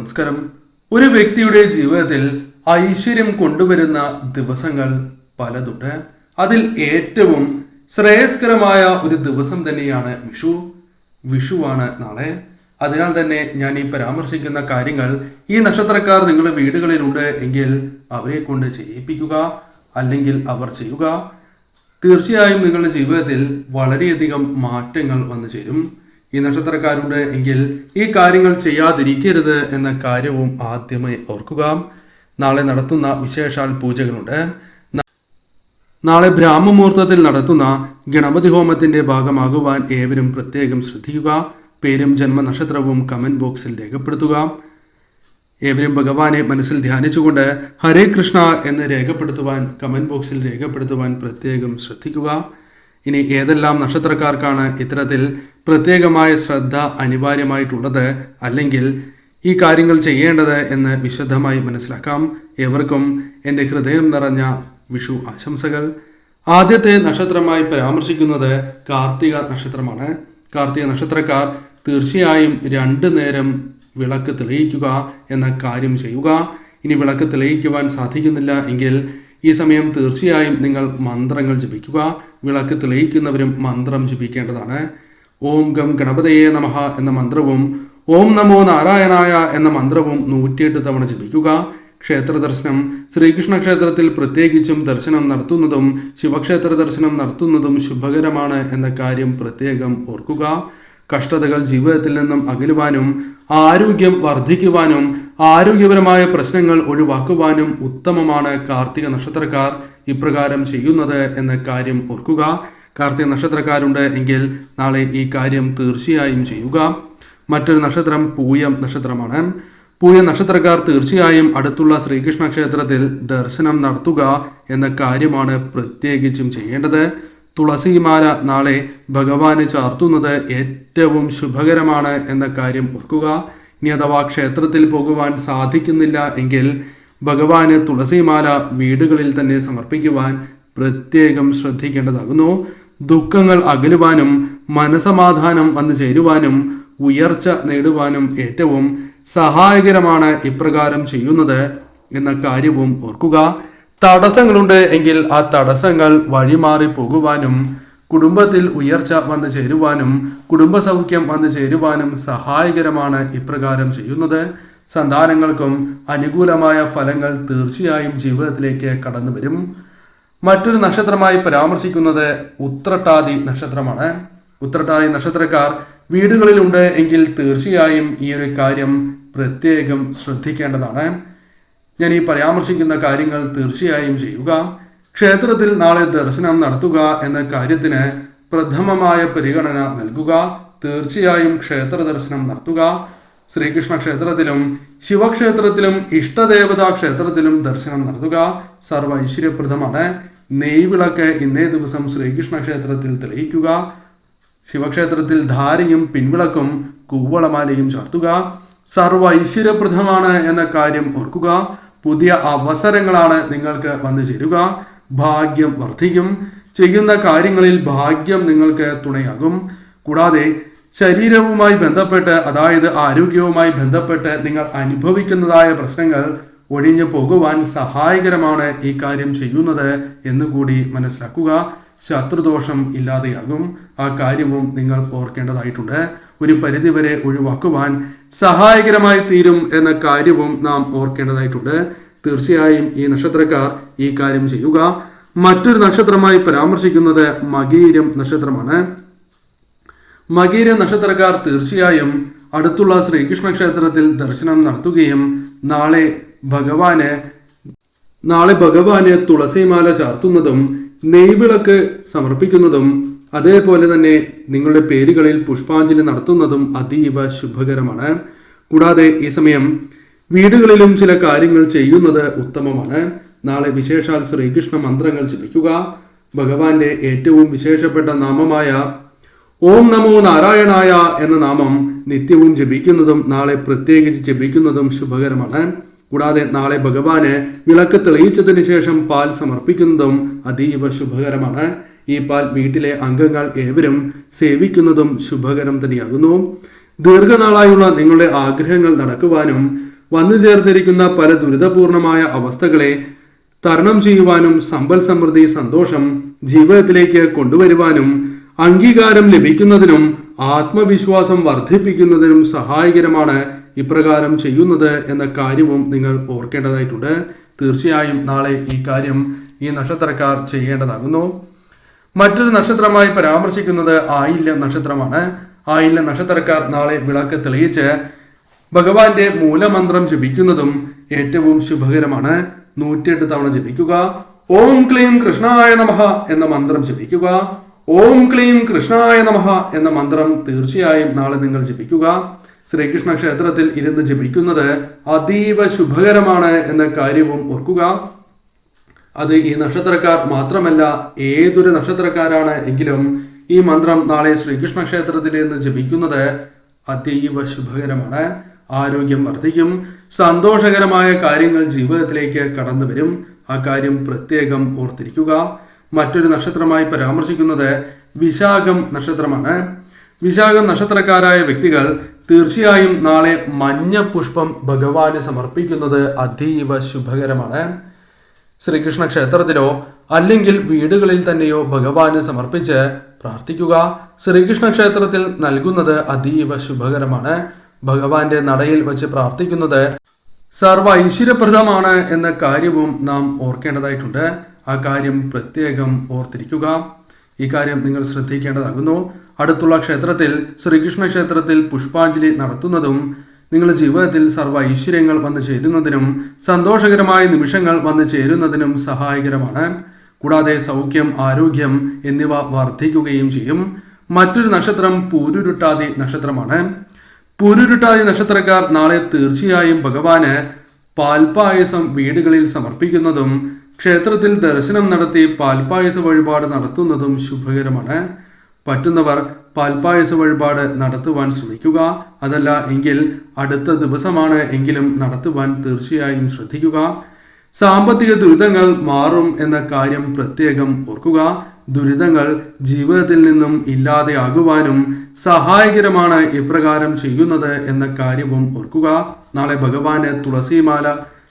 നമസ്കാരം. ഒരു വ്യക്തിയുടെ ജീവിതത്തിൽ ഐശ്വര്യം കൊണ്ടുവരുന്ന ദിവസങ്ങൾ പലതുണ്ട്. അതിൽ ഏറ്റവും ശ്രേയസ്കരമായ ഒരു ദിവസം തന്നെയാണ് വിഷു. വിഷുവാണ് നാളെ. അതിനാൽ തന്നെ ഞാൻ ഈ പരാമർശിക്കുന്ന കാര്യങ്ങൾ ഈ നക്ഷത്രക്കാർ നിങ്ങളുടെ വീടുകളിലുണ്ട് എങ്കിൽ അവരെ കൊണ്ട് ചെയ്യിപ്പിക്കുക അല്ലെങ്കിൽ അവർ ചെയ്യുക. തീർച്ചയായും നിങ്ങളുടെ ജീവിതത്തിൽ വളരെയധികം മാറ്റങ്ങൾ വന്നു ചേരും ഈ നക്ഷത്രക്കാരുണ്ട് എങ്കിൽ ഈ കാര്യങ്ങൾ ചെയ്യാതിരിക്കരുത് എന്ന കാര്യവും ആദ്യമേ ഓർക്കുക. നാളെ നടത്തുന്ന വിശേഷാൽ പൂജകളുണ്ട്. നാളെ ബ്രാഹ്മമുഹൂർത്തത്തിൽ നടത്തുന്ന ഗണപതി ഹോമത്തിന്റെ ഭാഗമാകുവാൻ ഏവരും പ്രത്യേകം ശ്രദ്ധിക്കുക. പേരും ജന്മനക്ഷത്രവും കമന്റ് ബോക്സിൽ രേഖപ്പെടുത്തുക. ഏവരും ഭഗവാനെ മനസ്സിൽ ധ്യാനിച്ചുകൊണ്ട് ഹരേ കൃഷ്ണ എന്ന് രേഖപ്പെടുത്തുവാൻ കമന്റ് ബോക്സിൽ രേഖപ്പെടുത്തുവാൻ പ്രത്യേകം ശ്രദ്ധിക്കുക. ഇനി ഏതെല്ലാം നക്ഷത്രക്കാർക്കാണ് ഇത്തരത്തിൽ പ്രത്യേകമായ ശ്രദ്ധ അനിവാര്യമായിട്ടുള്ളത് അല്ലെങ്കിൽ ഈ കാര്യങ്ങൾ ചെയ്യേണ്ടത് എന്ന് വിശദമായി മനസ്സിലാക്കാം. എവർക്കും എന്റെ ഹൃദയം നിറഞ്ഞ വിഷു ആശംസകൾ. ആദ്യത്തെ നക്ഷത്രമായി പരാമർശിക്കുന്നത് കാർത്തിക നക്ഷത്രമാണ്. കാർത്തിക നക്ഷത്രക്കാർ തീർച്ചയായും രണ്ട് നേരം വിളക്ക് തെളിയിക്കുക എന്ന കാര്യം ചെയ്യുക. ഇനി വിളക്ക് തെളിയിക്കുവാൻ സാധിക്കുന്നില്ല എങ്കിൽ ഈ സമയം തീർച്ചയായും നിങ്ങൾ മന്ത്രങ്ങൾ ജപിക്കുക. വിളക്ക് തെളിയിക്കുന്നവരും മന്ത്രം ജപിക്കേണ്ടതാണ്. ഓം ഗം ഗണപതയെ നമഃ എന്ന മന്ത്രവും ഓം നമോ നാരായണായ എന്ന മന്ത്രവും നൂറ്റിയെട്ട് തവണ ജപിക്കുക. ക്ഷേത്ര ദർശനം ശ്രീകൃഷ്ണ ക്ഷേത്രത്തിൽ പ്രത്യേകിച്ചും ദർശനം നടത്തുന്നതും ശിവക്ഷേത്ര ദർശനം നടത്തുന്നതും ശുഭകരമാണ് എന്ന കാര്യം പ്രത്യേകം ഓർക്കുക. കഷ്ടതകൾ ജീവിതത്തിൽ നിന്നും അകലുവാനും ആരോഗ്യം വർദ്ധിക്കുവാനും ആരോഗ്യപരമായ പ്രശ്നങ്ങൾ ഒഴിവാക്കുവാനും ഉത്തമമാണ് കാർത്തിക നക്ഷത്രക്കാർ ഇപ്രകാരം ചെയ്യുന്നത് എന്ന കാര്യം ഓർക്കുക. കാർത്തിക നക്ഷത്രക്കാരുണ്ട് എങ്കിൽ നാളെ ഈ കാര്യം തീർച്ചയായും ചെയ്യുക. മറ്റൊരു നക്ഷത്രം പൂയം നക്ഷത്രമാണ്. പൂയ നക്ഷത്രക്കാർ തീർച്ചയായും അടുത്തുള്ള ശ്രീകൃഷ്ണ ക്ഷേത്രത്തിൽ ദർശനം നടത്തുക എന്ന കാര്യമാണ് പ്രത്യേകിച്ചും ചെയ്യേണ്ടത്. തുളസിമാല നാളെ ഭഗവാന് ചാർത്തുന്നത് ഏറ്റവും ശുഭകരമാണ് എന്ന കാര്യം ഓർക്കുക. ഇനി അഥവാ ക്ഷേത്രത്തിൽ പോകുവാൻ സാധിക്കുന്നില്ല എങ്കിൽ ഭഗവാന് തുളസിമാല വീടുകളിൽ തന്നെ സമർപ്പിക്കുവാൻ പ്രത്യേകം ശ്രദ്ധിക്കേണ്ടതാകുന്നു. ദുഃഖങ്ങൾ അകലുവാനും മനസമാധാനം വന്നു ചേരുവാനും ഉയർച്ച നേടുവാനും ഏറ്റവും സഹായകരമാണ് ഇപ്രകാരം ചെയ്യുന്നത് എന്ന കാര്യവും ഓർക്കുക. തടസ്സങ്ങളുണ്ട് എങ്കിൽ ആ തടസ്സങ്ങൾ വഴിമാറി പോകുവാനും കുടുംബത്തിൽ ഉയർച്ച വന്നു ചേരുവാനും കുടുംബസൗഖ്യം വന്നു ചേരുവാനും സഹായകരമാണ് ഇപ്രകാരം ചെയ്യുന്നത്. സന്താനങ്ങൾക്കും അനുകൂലമായ ഫലങ്ങൾ തീർച്ചയായും ജീവിതത്തിലേക്ക് കടന്നു വരും മറ്റൊരു നക്ഷത്രമായി പരാമർശിക്കുന്നത് ഉത്രട്ടാതി നക്ഷത്രമാണ്. ഉത്രട്ടാതി നക്ഷത്രക്കാർ വീടുകളിലുണ്ട് എങ്കിൽ തീർച്ചയായും ഈ ഒരു കാര്യം പ്രത്യേകം ശ്രദ്ധിക്കേണ്ടതാണ്. ഞാൻ ഈ പരാമർശിക്കുന്ന കാര്യങ്ങൾ തീർച്ചയായും ചെയ്യുക. ക്ഷേത്രത്തിൽ നാളെ ദർശനം നടത്തുക എന്ന കാര്യത്തിന് പ്രഥമമായ പരിഗണന നൽകുക. തീർച്ചയായും ക്ഷേത്ര ദർശനം നടത്തുക. ശ്രീകൃഷ്ണ ക്ഷേത്രത്തിലും ശിവക്ഷേത്രത്തിലും ഇഷ്ടദേവതാ ക്ഷേത്രത്തിലും ദർശനം നടത്തുക സർവ ഐശ്വര്യപ്രദമാണ് നെയ്വിളക്ക് ഇന്നേ ദിവസം ശ്രീകൃഷ്ണ ക്ഷേത്രത്തിൽ തെളിയിക്കുക. ശിവക്ഷേത്രത്തിൽ ധാരയും പിൻവിളക്കും കൂവളമാലയും ചാർത്തുക. സർവ ഐശ്വര്യപ്രദമാണ് എന്ന കാര്യം ഓർക്കുക. പുതിയ അവസരങ്ങളാണ് നിങ്ങൾക്ക് വന്നു ചേരുക. ഭാഗ്യം വർദ്ധിക്കും. ചെയ്യുന്ന കാര്യങ്ങളിൽ ഭാഗ്യം നിങ്ങൾക്ക് തുണയാകും. കൂടാതെ ശരീരവുമായി ബന്ധപ്പെട്ട് അതായത് ആരോഗ്യവുമായി ബന്ധപ്പെട്ട് നിങ്ങൾ അനുഭവിക്കുന്നതായ പ്രശ്നങ്ങൾ ഒഴിഞ്ഞു പോകുവാൻ സഹായകരമാണ് ഈ കാര്യം ചെയ്യുന്നത് എന്നുകൂടി മനസ്സിലാക്കുക. ശത്രുദോഷം ഇല്ലാതെയാകും. ആ കാര്യവും നിങ്ങൾ ഓർക്കേണ്ടതായിട്ടുണ്ട്. ഒരു പരിധിവരെ ഒഴിവാക്കുവാൻ സഹായകരമായി തീരും എന്ന കാര്യവും നാം ഓർക്കേണ്ടതായിട്ടുണ്ട്. തീർച്ചയായും ഈ നക്ഷത്രക്കാർ ഈ കാര്യം ചെയ്യുക. മറ്റൊരു നക്ഷത്രമായി പരാമർശിക്കുന്നത് മകീരം നക്ഷത്രമാണ്. മകീര നക്ഷത്രക്കാർ തീർച്ചയായും അടുത്തുള്ള ശ്രീകൃഷ്ണ ക്ഷേത്രത്തിൽ ദർശനം നടത്തുകയും നാളെ ഭഗവാന് നാളെ ഭഗവാന് തുളസിമാല ചാർത്തുന്നതും നെയ്വിളക്ക് സമർപ്പിക്കുന്നതും അതേപോലെ തന്നെ നിങ്ങളുടെ പേരുകളിൽ പുഷ്പാഞ്ജലി നടത്തുന്നതും അതീവ ശുഭകരമാണ്. കൂടാതെ ഈ സമയം വീടുകളിലും ചില കാര്യങ്ങൾ ചെയ്യുന്നത് ഉത്തമമാണ്. നാളെ വിശേഷാൽ ശ്രീകൃഷ്ണ മന്ത്രങ്ങൾ ജപിക്കുക. ഭഗവാന്റെ ഏറ്റവും വിശേഷപ്പെട്ട നാമമായ ഓം നമോ നാരായണായ എന്ന നാമം നിത്യവും ജപിക്കുന്നതും നാളെ പ്രത്യേകിച്ച് ജപിക്കുന്നതും ശുഭകരമാണ്. കൂടാതെ നാളെ ഭഗവാന് വിളക്ക് തെളിയിച്ചതിന് ശേഷം പാൽ സമർപ്പിക്കുന്നതും അതീവ ശുഭകരമാണ്. ഈ പാൽ വീട്ടിലെ അംഗങ്ങൾ ഏവരും സേവിക്കുന്നതും ശുഭകരം തന്നെയാകുന്നു. ദീർഘനാളായുള്ള നിങ്ങളുടെ ആഗ്രഹങ്ങൾ നടക്കുവാനും വന്നു ചേർന്നിരിക്കുന്ന പല ദുരിതപൂർണമായ അവസ്ഥകളെ തരണം ചെയ്യുവാനും സമ്പൽ സമൃദ്ധി സന്തോഷം ജീവിതത്തിലേക്ക് കൊണ്ടുവരുവാനും അംഗീകാരം ലഭിക്കുന്നതിനും ആത്മവിശ്വാസം വർദ്ധിപ്പിക്കുന്നതിനും സഹായകരമാണ് ഇപ്രകാരം ചെയ്യുന്നത് എന്ന കാര്യവും നിങ്ങൾ ഓർക്കേണ്ടതായിട്ടുണ്ട്. തീർച്ചയായും നാളെ ഈ കാര്യം ഈ നക്ഷത്രക്കാർ ചെയ്യേണ്ടതാകുന്നു. മറ്റൊരു നക്ഷത്രമായി പരാമർശിക്കുന്നത് ആയില്യ നക്ഷത്രമാണ്. ആയില്യ നക്ഷത്രക്കാർ നാളെ വിളക്ക് തെളിയിച്ച് ഭഗവാന്റെ മൂലമന്ത്രം ജപിക്കുന്നതും ഏറ്റവും ശുഭകരമാണ്. നൂറ്റിയെട്ട് തവണ ജപിക്കുക. ഓം ക്ലീം കൃഷ്ണായ നമഃ എന്ന മന്ത്രം ജപിക്കുക. ഓം ക്ലീം കൃഷ്ണായ നമഃ എന്ന മന്ത്രം തീർച്ചയായും നാളെ നിങ്ങൾ ജപിക്കുക. ശ്രീകൃഷ്ണ ക്ഷേത്രത്തിൽ ഇരുന്ന് ജപിക്കുന്നത് അതീവ ശുഭകരമാണ് എന്ന കാര്യവും ഓർക്കുക. അത് ഈ നക്ഷത്രക്കാർ മാത്രമല്ല ഏതൊരു നക്ഷത്രക്കാരാണ് എങ്കിലും ഈ മന്ത്രം നാളെ ശ്രീകൃഷ്ണ ക്ഷേത്രത്തിൽ നിന്ന് ജപിക്കുന്നത് അതീവ ശുഭകരമാണ്. ആരോഗ്യം വർദ്ധിക്കും. സന്തോഷകരമായ കാര്യങ്ങൾ ജീവിതത്തിലേക്ക് കടന്നു വരും. ആ കാര്യം പ്രത്യേകം ഓർത്തിരിക്കുക. മറ്റൊരു നക്ഷത്രമായി പരാമർശിക്കുന്നത് വിശാഖം നക്ഷത്രമാണ്. വിശാഖം നക്ഷത്രക്കാരായ വ്യക്തികൾ തീർച്ചയായും നാളെ മഞ്ഞ പുഷ്പം ഭഗവാന് സമർപ്പിക്കുന്നത് അതീവ ശുഭകരമാണ്. ശ്രീകൃഷ്ണ ക്ഷേത്രത്തിലോ അല്ലെങ്കിൽ വീടുകളിൽ തന്നെയോ ഭഗവാന് സമർപ്പിച്ച് പ്രാർത്ഥിക്കുക. ശ്രീകൃഷ്ണ ക്ഷേത്രത്തിൽ നൽകുന്നത് അതീവ ശുഭകരമാണ്. ഭഗവാന്റെ നടയിൽ വെച്ച് പ്രാർത്ഥിക്കുന്നത് സർവ ഐശ്വര്യപ്രദമാണ് എന്ന കാര്യവും നാം ഓർക്കേണ്ടതായിട്ടുണ്ട്. ആ കാര്യം പ്രത്യേകം ഓർത്തിരിക്കുക. ഈ കാര്യം നിങ്ങൾ ശ്രദ്ധിക്കേണ്ടതാകുന്നു. അടുത്തുള്ള ക്ഷേത്രത്തിൽ ശ്രീകൃഷ്ണ ക്ഷേത്രത്തിൽ പുഷ്പാഞ്ജലി നടത്തുന്നതും നിങ്ങളുടെ ജീവിതത്തിൽ സർവ ഐശ്വര്യങ്ങൾ വന്നു ചേരുന്നതിനും സന്തോഷകരമായ നിമിഷങ്ങൾ വന്നു ചേരുന്നതിനും സഹായകരമാണ്. കൂടാതെ സൗഖ്യം ആരോഗ്യം എന്നിവ വർദ്ധിക്കുകയും ചെയ്യും. മറ്റൊരു നക്ഷത്രം പൂരുരുട്ടാതി നക്ഷത്രമാണ്. പൂരുരുട്ടാതി നക്ഷത്രക്കാർ നാളെ തീർച്ചയായും ഭഗവാന് പാൽപായസം വീടുകളിൽ സമർപ്പിക്കുന്നതും ക്ഷേത്രത്തിൽ ദർശനം നടത്തി പാൽപായസ വഴിപാട് നടത്തുന്നതും ശുഭകരമാണ്. പറ്റുന്നവർ പാൽപായസ വഴിപാട് നടത്തുവാൻ ശ്രമിക്കുക. അതല്ല എങ്കിൽ അടുത്ത ദിവസമാണ് എങ്കിലും നടത്തുവാൻ തീർച്ചയായും ശ്രദ്ധിക്കുക. സാമ്പത്തിക ദുരിതങ്ങൾ മാറും എന്ന കാര്യം പ്രത്യേകം ഓർക്കുക. ദുരിതങ്ങൾ ജീവിതത്തിൽ നിന്നും ഇല്ലാതെയാകുവാനും സഹായകരമാണ് ഇപ്രകാരം ചെയ്യുന്നത് എന്ന കാര്യവും ഓർക്കുക. നാളെ ഭഗവാന് തുളസിമാല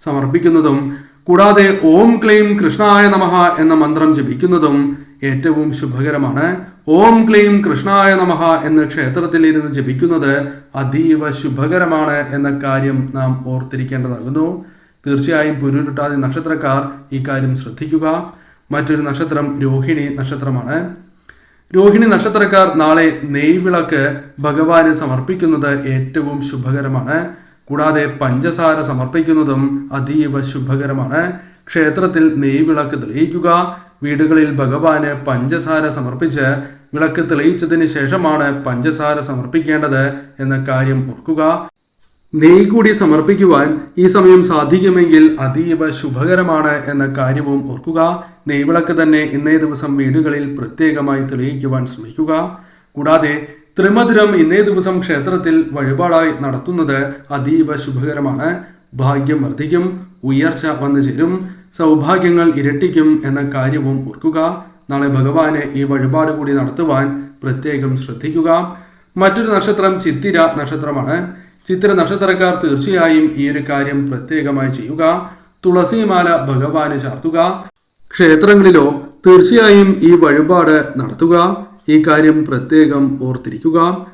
സമർപ്പിക്കുന്നതും കൂടാതെ ഓം ക്ലീം കൃഷ്ണായ നമഃ എന്ന മന്ത്രം ജപിക്കുന്നതും ഏറ്റവും ശുഭകരമാണ്. ഓം ക്ലീം കൃഷ്ണായ നമഃ എന്ന ക്ഷേത്രത്തിൽ ഇരുന്ന് ജപിക്കുന്നത് അതീവ ശുഭകരമാണ് എന്ന കാര്യം നാം ഓർത്തിരിക്കേണ്ടതാകുന്നു. തീർച്ചയായും പുരുരുട്ടാതി നക്ഷത്രക്കാർ ഈ കാര്യം ശ്രദ്ധിക്കുക. മറ്റൊരു നക്ഷത്രം രോഹിണി നക്ഷത്രമാണ്. രോഹിണി നക്ഷത്രക്കാർ നാളെ നെയ്വിളക്ക് ഭഗവാന് സമർപ്പിക്കുന്നത് ഏറ്റവും ശുഭകരമാണ്. കൂടാതെ പഞ്ചസാര സമർപ്പിക്കുന്നതും അതീവ ശുഭകരമാണ്. ക്ഷേത്രത്തിൽ നെയ്വിളക്ക് തെളിയിക്കുക. വീടുകളിൽ ഭഗവാന് പഞ്ചസാര സമർപ്പിച്ച് വിളക്ക് തെളിയിച്ചതിന് ശേഷമാണ് പഞ്ചസാര സമർപ്പിക്കേണ്ടത് എന്ന കാര്യം ഓർക്കുക. നെയ് കൂടി സമർപ്പിക്കുവാൻ ഈ സമയം സാധിക്കുമെങ്കിൽ അതീവ ശുഭകരമാണ് എന്ന കാര്യവും ഓർക്കുക. നെയ്വിളക്ക് തന്നെ ഇന്നേ ദിവസം വീടുകളിൽ പ്രത്യേകമായി തെളിയിക്കുവാൻ ശ്രമിക്കുക. കൂടാതെ ത്രിമധുരം ഇന്നേ ദിവസം ക്ഷേത്രത്തിൽ വഴിപാടായി നടത്തുന്നത് അതീവ ശുഭകരമാണ്. ഭാഗ്യം വർദ്ധിക്കും ഉയർച്ച വന്നു ചേരും സൗഭാഗ്യങ്ങൾ ഇരട്ടിക്കും എന്ന കാര്യവും ഓർക്കുക. നാളെ ഭഗവാനെ ഈ വഴിപാട് കൂടി നടത്തുവാൻ പ്രത്യേകം ശ്രദ്ധിക്കുക. മറ്റൊരു നക്ഷത്രം ചിത്തിര നക്ഷത്രമാണ്. ചിത്തിര നക്ഷത്രക്കാർ തീർച്ചയായും ഈ ഒരു കാര്യം പ്രത്യേകമായി ചെയ്യുക. തുളസിമാല ഭഗവാന് ചാർത്തുക. ക്ഷേത്രങ്ങളിലോ തീർച്ചയായും ഈ വഴിപാട് നടത്തുക. ഈ കാര്യം പ്രത്യേകം ഓർത്തിരിക്കുക.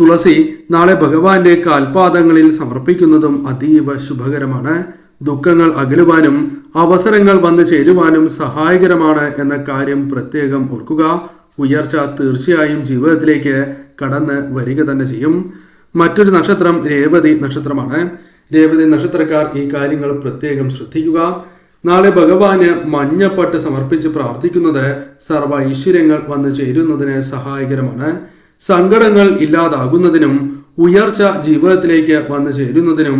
തുളസി നാളെ ഭഗവാന്റെ കാൽപാദങ്ങളിൽ സമർപ്പിക്കുന്നതും അതീവ ശുഭകരമാണ്. ദുഃഖങ്ങൾ അകലുവാനും അവസരങ്ങൾ വന്നു ചേരുവാനും സഹായകരമാണ് എന്ന കാര്യം പ്രത്യേകം ഓർക്കുക. ഉയർച്ച തീർച്ചയായും ജീവിതത്തിലേക്ക് കടന്ന് വരിക തന്നെ ചെയ്യും. മറ്റൊരു നക്ഷത്രം രേവതി നക്ഷത്രമാണ്. രേവതി നക്ഷത്രക്കാർ ഈ കാര്യങ്ങൾ പ്രത്യേകം ശ്രദ്ധിക്കുക. നാളെ ഭഗവാന് മഞ്ഞപ്പട്ട് സമർപ്പിച്ച് പ്രാർത്ഥിക്കുന്നത് സർവ ഐശ്വര്യങ്ങൾ വന്നു ചേരുന്നതിന് സഹായകരമാണ്. സങ്കടങ്ങൾ ഇല്ലാതാകുന്നതിനും ഉയർച്ച ജീവിതത്തിലേക്ക് വന്നു ചേരുന്നതിനും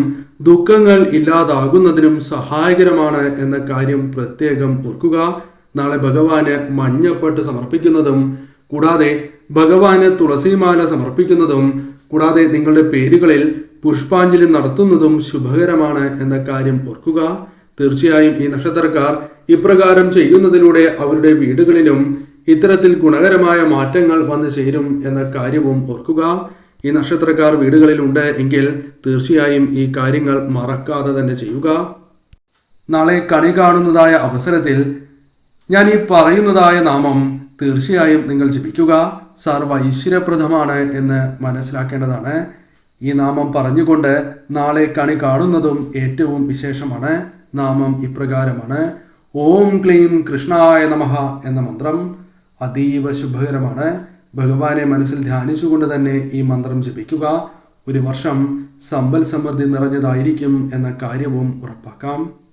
ദുഃഖങ്ങൾ ഇല്ലാതാകുന്നതിനും സഹായകരമാണ് എന്ന കാര്യം പ്രത്യേകം ഓർക്കുക. നാളെ ഭഗവാന് മഞ്ഞപ്പട്ട് സമർപ്പിക്കുന്നതും കൂടാതെ ഭഗവാന് തുളസിമാല സമർപ്പിക്കുന്നതും കൂടാതെ നിങ്ങളുടെ പേരുകളിൽ പുഷ്പാഞ്ജലി നടത്തുന്നതും ശുഭകരമാണ് എന്ന കാര്യം ഓർക്കുക. തീർച്ചയായും ഈ നക്ഷത്രക്കാർ ഇപ്രകാരം ചെയ്യുന്നതിലൂടെ അവരുടെ വീടുകളിലും ഇത്തരത്തിൽ ഗുണകരമായ മാറ്റങ്ങൾ വന്നു ചേരും എന്ന കാര്യവും ഓർക്കുക. ഈ നക്ഷത്രക്കാർ വീടുകളിലുണ്ട് എങ്കിൽ തീർച്ചയായും ഈ കാര്യങ്ങൾ മറക്കാതെ തന്നെ ചെയ്യുക. നാളെ കണി കാണുന്നതായ അവസരത്തിൽ ഞാൻ ഈ പറയുന്നതായ നാമം തീർച്ചയായും നിങ്ങൾ ജപിക്കുക. സർവ ഐശ്വര്യപ്രദമാണ് എന്ന് മനസ്സിലാക്കേണ്ടതാണ്. ഈ നാമം പറഞ്ഞുകൊണ്ട് നാളെ കണി കാണുന്നതും ഏറ്റവും വിശേഷമാണ്. നാമം ഇപ്രകാരമാണ്. ഓം ക്ലീം കൃഷ്ണായ നമഃ എന്ന മന്ത്രം അതീവ ശുഭകരമാണ്. ഭഗവാനെ മനസ്സിൽ ധ്യാനിച്ചുകൊണ്ട് തന്നെ ഈ മന്ത്രം ജപിക്കുക. ഒരു വർഷം സമ്പൽ സമൃദ്ധി നിറഞ്ഞതായിരിക്കും എന്ന കാര്യവും ഉറപ്പാക്കാം.